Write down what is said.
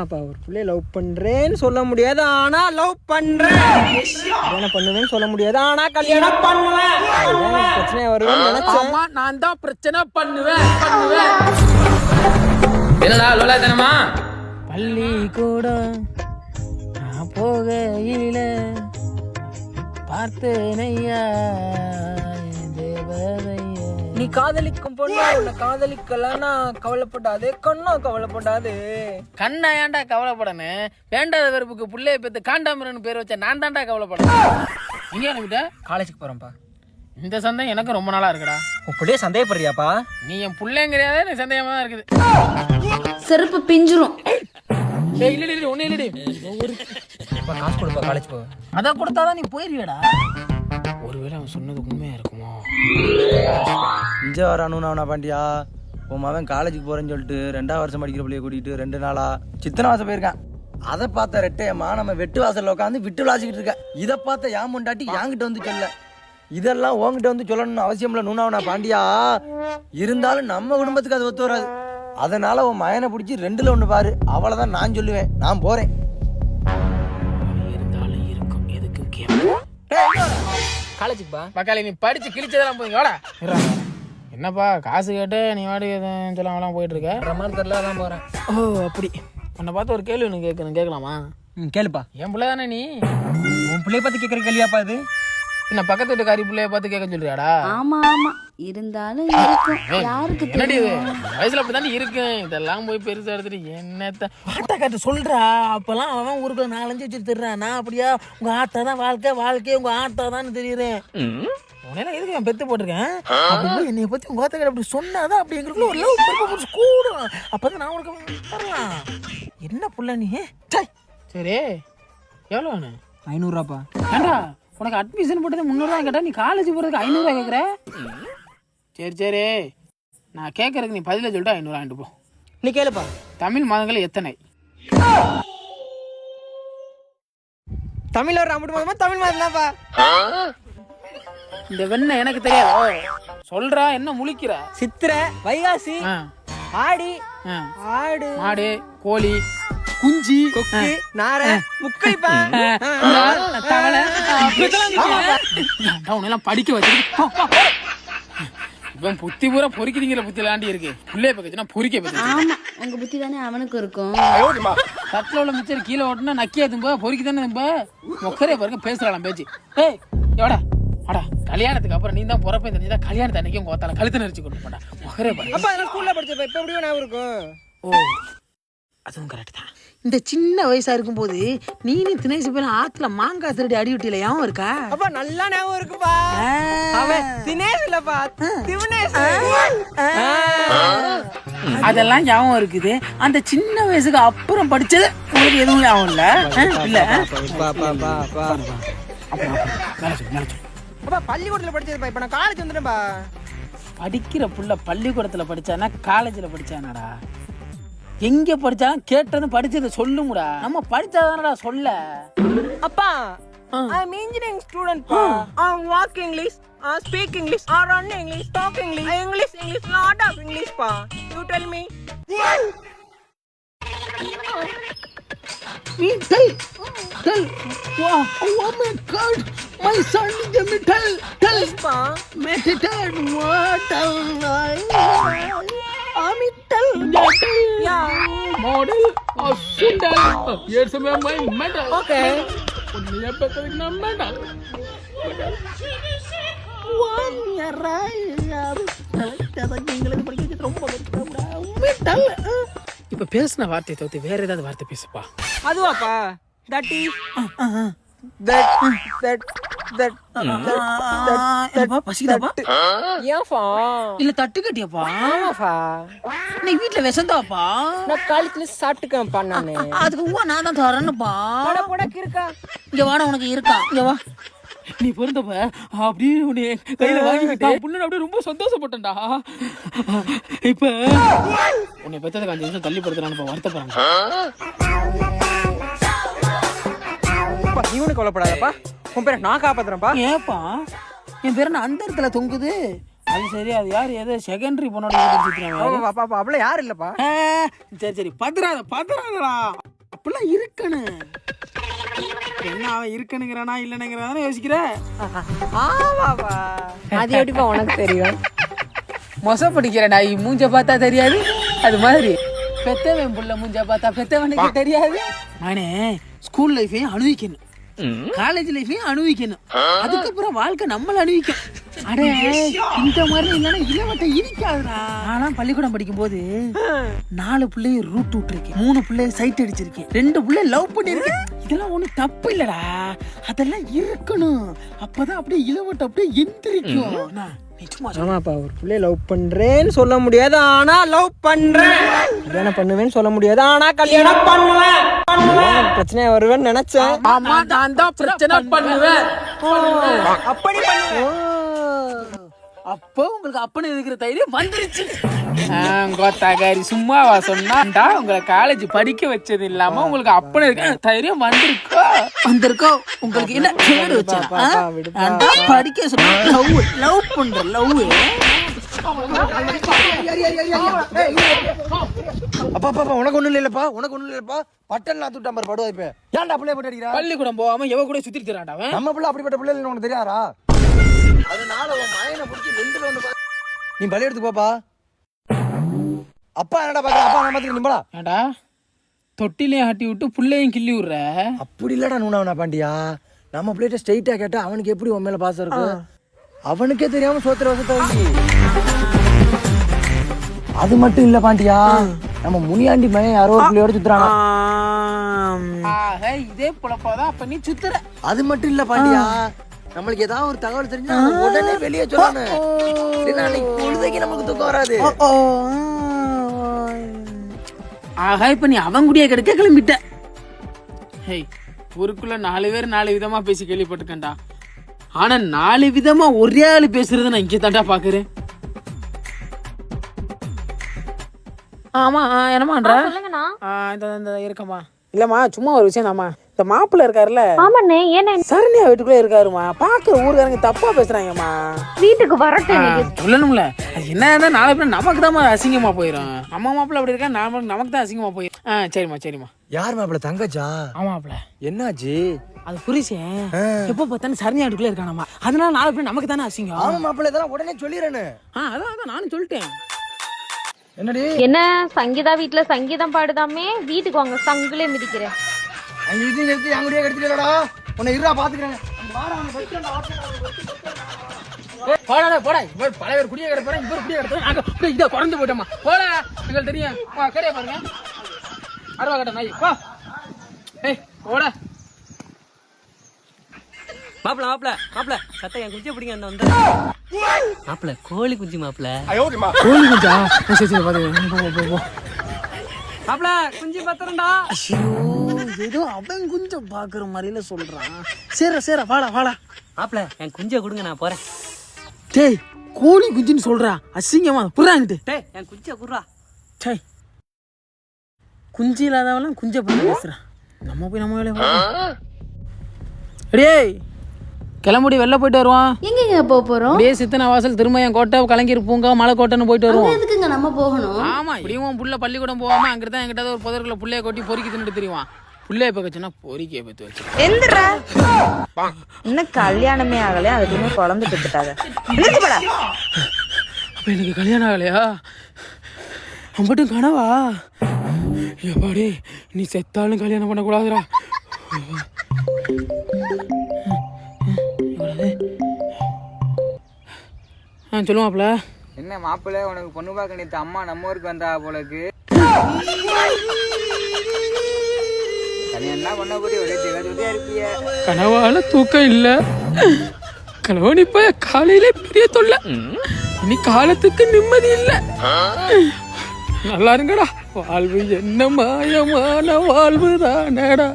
அப்பா ஒரு பிள்ளைய லவ் பண்றேன்னு சொல்ல முடியாது. ஆனா லவ் பண்றேன். கல்யாணம் பண்ணுவேன்னு சொல்ல முடியாது. ஆனா கல்யாணம் பண்ணுவேன். பிரச்சனை வரும்னு நினைச்சேன். நான் தான் பிரச்சனை பண்ணுவேன் பண்ணுவேன். என்னடா லோலாத்தனமா பள்ளி கூட நான் போகையில பார்த்தேனையா தேவதையா நீ காதலிக்கும் பொண்ணு உன்னை காதலிக்கலன்னா கவலைப்படாதே. கண்ணும் கவலைப்படாதே. கண்ணா ஏன்டா கவலைப்படணும் வேண்டாத வெறுப்புக்கு புள்ளைய பெத்து காண்டாமிரன் பேர் வச்ச நான் தான்டா கவலைப்படணும். நீங்க அனுப்பிட்ட காலேஜுக்கு போறேன்ப்பா. இந்த சந்தேகம் எனக்கு ரொம்ப நாளா இருக்குடா. அப்படியே சந்தேகப்படுறியாப்பா? நீ என் புள்ளைங்கிறதே எனக்கு சந்தேகமா தான் இருக்குது. செருப்பு பிஞ்சிரும். ஏய், இல்லடி இல்லடி ஒண்ணு இல்லடி. காசு கொடுப்பா காலேஜ் போ. அதை கொடுத்தாதான் நீ போயிருவியடா? ஒருவேளை அவன் சொன்னது உண்மையாக இருக்குமோ? இஞ்ச வரானு அவனா பாண்டியா? உன் மகன் காலேஜுக்கு போகிறேன்னு சொல்லிட்டு ரெண்டாவது வருஷம் படிக்கிற பிள்ளைய கூட்டிகிட்டு ரெண்டு நாளா சித்தனை வாசம் போயிருக்கான். அதை பார்த்த ரெட்டையம்மா நம்ம வெட்டு வாசலில் உட்காந்து விட்டு விளாசிக்கிட்டு இருக்க. இதை பார்த்த ஏன் முண்டாட்டி என்கிட்ட வந்து சொல்ல இதெல்லாம் உன்கிட்ட வந்து சொல்லணும்னு அவசியம் இல்லை நூனாவனா பாண்டியா? இருந்தாலும் நம்ம குடும்பத்துக்கு அது ஒத்து வராது. அதனால உன் மயனை பிடிச்சி ரெண்டில் ஒன்று பாரு. அவ்வளோதான் நான் சொல்லுவேன். நான் போகிறேன் காலேஜுக்குப்பா பக்காளி நீ படிச்சு கிழிச்சதெல்லாம் போய் வாடா. என்னப்பா காசு கேட்டு நீ வாடி எதுவும் சொல்லாமலாம் போயிட்டு இருக்க மாதிரி தெரியல தான் போறேன். ஓ அப்படி. உன்னை பார்த்து ஒரு கேள்வி ஒன்று கேட்கணும் கேட்கலாமா? ம் கேளுப்பா. என் பிள்ளை தானே நீ? உன் பிள்ளைய பார்த்து கேட்குற கேள்வியாப்பா இது? என்ன பக்கத்து வீட்டு காரி பிள்ளைய பார்த்து கேட்க சொல்றியாடா? ஆமா ஆமா. இருந்தாலும் இருக்கும். யாருக்கு என்னடி இது? தெரியும்? வயசுல அப்படித்தானே இருக்கு. இதெல்லாம் போய் பெருசா எடுத்துட்டு என்னத்த ஆட்டா காட்டு சொல்றா. அப்பெல்லாம் அவன் ஊருக்குள்ள நாலஞ்சு வச்சு தர்றான் நான் அப்படியா? உங்க ஆட்டா தான் வாழ்க்கை வாழ்க்கை உங்க ஆட்டா தான் தெரியுறேன் உனையெல்லாம் எதுக்கு நான் பெத்து போட்டிருக்கேன்? அப்படி என்னைய பத்தி உங்க ஆத்தா அப்படி சொன்னாதான் அப்படி எங்களுக்குள்ள ஒரு லவ் பர்பஸ் கூடும். அப்பதான் நான் உனக்கு தரலாம். என்ன புள்ள நீ. சரி. எவ்வளோ வேணும் ஐநூறுரூவாப்பா. ஏண்டா உனக்கு அட்மிஷன் போட்டது முந்நூறுவா கேட்டா நீ காலேஜ் போகிறதுக்கு ஐநூறுரூவா கேட்குற சரி சரி. நான் கேட்கறதுக்கு நீ பதில சொல்லிட்டு ஐநூறு வாங்கிட்டு போ. நீ கேளுப்பா. தமிழ் மாதங்கள் எத்தனை? தமிழ்ல ஒரு அம்பட்டு மாதமா தமிழ் மாதம் தான்ப்பா இந்த வெண்ணெய் எனக்கு தெரியாது. சொல்றா என்ன முழிக்கிற? சித்திரை வைகாசி ஆடி. ஆடு மாடு கோழி குஞ்சு கொக்கு நாரை முக்கைப்பா தவளை உன்னெல்லாம் படிக்க வச்சிருக்கு இவன் புத்தி பூரா பொறிக்கிறீங்கிற புத்தி விளாண்டி இருக்கு. புள்ளைய பக்கச்சுனா பொறிக்க பத்தி ஆமா உங்க புத்தி தானே அவனுக்கு இருக்கும். தட்டில் உள்ள மிச்சர் கீழே ஓட்டுனா நக்கியா தும்ப? பொறுக்கி தானே தும்ப? மொக்கரே பாருங்க பேசுறாளாம் பேச்சு. ஏய் எவடா வாடா. கல்யாணத்துக்கு அப்புறம் நீ தான் பிறப்பேன் தெரிஞ்சா கல்யாணத்து அன்னைக்கு உங்க ஒத்தால கழுத்து நெரிச்சு கொண்டு போடா. மொக்கரே பாரு அப்பா ஸ்கூல்ல படிச்சப்ப இப்ப எப்படி ஞாபகம் இருக்கும். ஓ. அதுவும் கரெக்ட் தான். இந்த சின்ன வயசா இருக்கும்போது நீனு தினேசு பேர் ஆத்துல மாங்காய் திருடி அடி விட்டியில யாவும் இருக்கா? அப்பா நல்லா ஞாபகம் இருக்குப்பா. அவன் தினேஷ். இல்லப்பா திவனேஷ் அதெல்லாம் ஞாபகம் இருக்குது. அந்த சின்ன வயசுக்கு அப்புறம் படிச்சது உங்களுக்கு எதுவும் ஞாபகம் இல்ல? இல்ல. அப்பா பள்ளிக்கூடத்துல படிச்சதுப்பா. இப்ப நான் காலேஜ் வந்துட்டேன்ப்பா படிக்கிற புள்ள பள்ளிக்கூடத்துல படிச்சானா காலேஜ்ல படிச்சானடா? எங்க படிச்சாலும் கேட்டதும் படிச்சதை சொல்லுங்கடா நம்ம படிச்சாதானடா சொல்ல அப்பா ஐ அம் இன்ஜினியரிங் ஸ்டூடண்ட் பா I walk English I speak English, I run English, talk English, English, English, lot of English, pa. You tell me. Me tell, tell. Wow, oh my God, my son is me tell, tell. Yes, pa. Me tell what tell. Ami Sindel. Here's my my medal. Okay. உன்னைய பெற்றதுக்கு நான். இப்ப பேசின வார்த்தையை தவிர்த்து வேற ஏதாவது வார்த்தை பேசுப்பா அதுவாப்பா that is that ஏன்ப்பா இல்ல தட்டு கட்டியாப்பா? ஆமாப்பா. நீ வீட்ல விசந்தாப்பா நான் காலேஜ்ல சாப்பிட்டுக்கேன்ப்பா நானு. அதுக்கு உவா நான் தான் தரேன்னுப்பா. போட போட இருக்கா? இங்க வாடா உனக்கு இருக்கா? இங்க வா. நீ பிறந்தப்ப அப்படியே உன்னை கையில வாங்கிக்கிட்டு புண்ணு அப்படியே ரொம்ப சந்தோஷப்பட்டேன்டா. இப்ப உன்னை பெத்ததுக்கு அஞ்சு நிமிஷம் தள்ளி படுத்துறான்னு இப்ப வருத்தப்படுறாங்க ஒன்றும் கவலைப்படாதப்பா. உன் பேரை நான் காப்பாத்துறேன்ப்பா ஏப்பா என் பேர் என்ன அந்த இடத்துல தொங்குது? அது சரி அது யார்? ஏதோ செகண்டரி பொண்ணோட பாப்பா பாப்பா யாரும் இல்லப்பா? சரி சரி பத்திராத பத்திராதடா. அப்படிலாம் இருக்கணும் என்ன அவன் இருக்கணுங்கிறானா இல்லைனுங்கிறானே யோசிக்கிற? ஆமாப்பா. அது எப்படிப்பா உனக்கு தெரியும்? மொச படிக்கிற நாய் மூஞ்ச பார்த்தா தெரியாது. அது மாதிரி. பெத்தவன் புள்ள மூஞ்ச பார்த்தா பெத்தவனுக்கு தெரியாது. மனே ஸ்கூல் லைஃபையும் அனுபவிக்கணும். காலேஜ் லைஃபையும் அனுபவிக்கணும். அதுக்கப்புறம் வாழ்க்கை நம்மள அனுபவிக்கும். அடே இந்த மாதிரி இல்லைன்னா இளவட்ட இருக்காதுடா. நான்லாம் பள்ளிக்கூடம் படிக்கும் போது நாலு பிள்ளைய ரூட் விட்டுருக்கேன். மூணு பிள்ளைய சைட் அடிச்சிருக்கேன். ரெண்டு பிள்ளைய லவ் பண்ணிருக்கேன். இதெல்லாம் ஒண்ணும் தப்பு இல்லடா. அதெல்லாம் இருக்கணும். அப்பதான் அப்படியே இளவட்டம் அப்படியே எந்திரிக்கும். ஆமாப்பா ஒரு பிள்ளைய லவ் பண்றேன்னு சொல்ல முடியாது. ஆனா லவ் பண்றேன். கல்யாணம் பண்ணுவேன்னு சொல்ல முடியாது. ஆனா கல்யாணம் பண்ணுவேன். பிரச்சனை வருவேன்னு நினைச்சேன் ஆமா நான் தான் பிரச்சனை பண்ணுவேன் அப்படி பண்ணுவேன் அப்போ உங்களுக்கு அப்பன்னு இருக்கிற தைரியம் வந்துருச்சு கோத்தாகாரி சும்மாவா சொன்னாண்டா உங்களை காலேஜ் படிக்க வச்சது இல்லாம உங்களுக்கு அப்பன்னு இருக்க தைரியம் வந்திருக்கோ வந்திருக்கோ உங்களுக்கு என்ன பேர் வச்சா படிக்க சொன்னா லவ் லவ் பண்ற லவ் அப்பா அப்பா உனக்கு ஒண்ணும் இல்லப்பா உனக்கு ஒண்ணும் இல்லப்பா பட்டன் நான் தூட்டான் பாரு படுவா இப்ப. ஏன்டா பிள்ளைய போட்டு அடிக்கிறா? பள்ளிக்கூடம் போகாம எவ கூட தரான்டா அவன்? நம்ம பிள்ளை அப்படிப்பட்ட பிள்ளை இல்லைன்னு உனக்கு தெரியாதா? அதனால உன் மயனை பிடிச்சி நெஞ்சில வந்து பா- நீ பள்ளி எடுத்து போப்பா அப்பா என்னடா பாக்குற? அப்பா நான் பாத்துக்க நிம்பளா ஏண்டா தொட்டிலையும் ஆட்டி விட்டு புள்ளையும் கிள்ளி விடுற? அப்படி இல்லடா நூனா பாண்டியா. நம்ம பிள்ளைகிட்ட ஸ்ட்ரைட்டா கேட்டா அவனுக்கு எப்படி உன் மேல பாசம் இருக்கு? அவனுக்கே தெரியாம சோத்திர வசத்தை. அது மட்டும் இல்ல பாண்டியா. நம்ம முனியாண்டி மயன் யாரோ ஒரு பிள்ளையோட சுத்துறானா? ஆக இதே புலப்பாதான். அப்ப நீ சுத்துற. அது மட்டும் இல்ல பாண்டியா. நம்மளுக்கு ஏதாவது ஒரு தகவல் தெரிஞ்சா உடனே வெளியே சொல்லணும். அன்னைக்கு பொழுதைக்கு நமக்கு தூக்கம் வராது. ஆகா இப்ப நீ அவன் குடிய கெடுக்க கிளம்பிட்ட. ஹேய் ஊருக்குள்ள நாலு பேர் நாலு விதமா பேசி கேள்விப்பட்டிருக்கேன்டா. ஆனா நாலு விதமா ஒரே ஆளு பேசுறத நான் இங்கே தாண்டா பாக்குறேன். ஆமா ஆ, என்னமான்றா சொல்லுங்கண்ணா. இந்த இந்த இருக்கம்மா இல்லம்மா சும்மா ஒரு விஷயம் தாம்மா. இந்த மாப்பிள்ள இருக்காருல்ல. ஆமாண்ணே ஏன்னா சரண்யா வீட்டுக்குள்ளே இருக்காருமா பாக்குற ஊருக்காரங்க தப்பா பேசுறாங்கம்மா. வீட்டுக்கு வரட்டும் சொல்லணும்ல. அது என்ன நாளை பின்ன நமக்கு தான் அசிங்கமா போயிடும் நம்ம மாப்பிள்ள அப்படி இருக்கா? நாம நமக்கு தான் அசிங்கமா போயிடும் ஆ சரிம்மா சரிம்மா. யார் மாப்பிள தங்கச்சா? ஆமாப்ல என்னாச்சு? அது புரிசேன் எப்போ பார்த்தாலும் சரண்யா வீட்டுக்குள்ளே இருக்கானாமா அதனால நாளை பின்ன நமக்கு தானே அசிங்கம். ஆமா மாப்பிள இதெல்லாம் உடனே சொல்லிடுறேன்னு ஆ அதான் அதான் நானும் சொல்லிட்டேன். என்னடி? என்ன சங்கீதா வீட்ல சங்கீதம் பாடுதாமே? வீட்டுக்கு வாங்க சங்குலே மிதிக்கிறேன். அங்க இது எடுத்து என் கூடயே எடுத்துடா உன்னை இருடா பாத்துக்கிறேன். போடா. போடா இவர் பல பேர் குடியே கிடப்பாரு இவர் குடியே கிடப்பாரு நாங்க இதை குறைந்து போயிட்டோமா. போடா. எங்களுக்கு தெரியும். கடையை பாருங்க. அருவா கட்ட நாய். வா. ஏய் போடா. மாப்பிள மாப்பிள மாப்பிள. சத்த என் குஞ்சை பிடிங்க அந்த வந்து. மாப்பிள கோழி குஞ்சு மாப்பிள. கோழி குஞ்சா? சரி சரி பாத்து போ போ போ மாப்பிள குஞ்சு பத்திரம்டா. ஐயோ ஏதோ அவன் குஞ்சம் பாக்குற மாதிரில சொல்றான். சேர சேர வாடா வாடா. மாப்பிள என் குஞ்சை கொடுங்க நான் போறேன். டேய் கோழி குஞ்சுன்னு சொல்றா. அசிங்கமா புறாங்கிட்டு டேய் என் குஞ்சை குடுறா டேய் குஞ்சு இல்லாதவெல்லாம் குஞ்சை பண்ணி பேசுறான் நம்ம போய் நம்ம வேலையை. டேய் கிளம்புடி வெளில போயிட்டு வருவான். எங்கங்க போக போறோம்? அப்படியே சித்தன வாசல் திருமயம் கோட்டை கலங்கிரு பூங்கா மலை கோட்டைன்னு போயிட்டு வருவோம். எதுக்குங்க நம்ம போகணும்? ஆமா இப்படியும் உன் புள்ள பள்ளிக்கூடம் போகாம அங்கிட்ட தான் எங்கிட்ட ஒரு புதற்குள்ள புள்ளைய கொட்டி பொறுக்கி தின்னுட்டு தெரியுமா? புள்ளைய பக்க சொன்னா பொறிக்கைய பத்தி வச்சு. எந்திர. இன்னும் கல்யாணமே ஆகல அதுக்குமே குழந்தை பெற்றுட்டாங்க. அப்ப எனக்கு கல்யாணம் ஆகலையா? அவன் மட்டும் கனவா? எப்பாடி நீ செத்தாலும் கல்யாணம் பண்ணக்கூடாதுடா. சொல்லுவாப்ல என்ன மாப்பிள்ளை உனக்கு பொண்ணு பார்க்க நேத்து அம்மா நம்ம ஊருக்கு வந்தா போலக்கு. கல்யாணம்லாம் பண்ண போய் ஒரே ஜெகஜோதியா இருப்பிய கனவால தூக்கம் இல்ல. கனவா இப்ப காலையில பெரிய தொல்லை. இனி காலத்துக்கு நிம்மதி இல்ல. நல்லா இருங்கடா. வாழ்வு என்ன மாயமான வாழ்வு தானடா.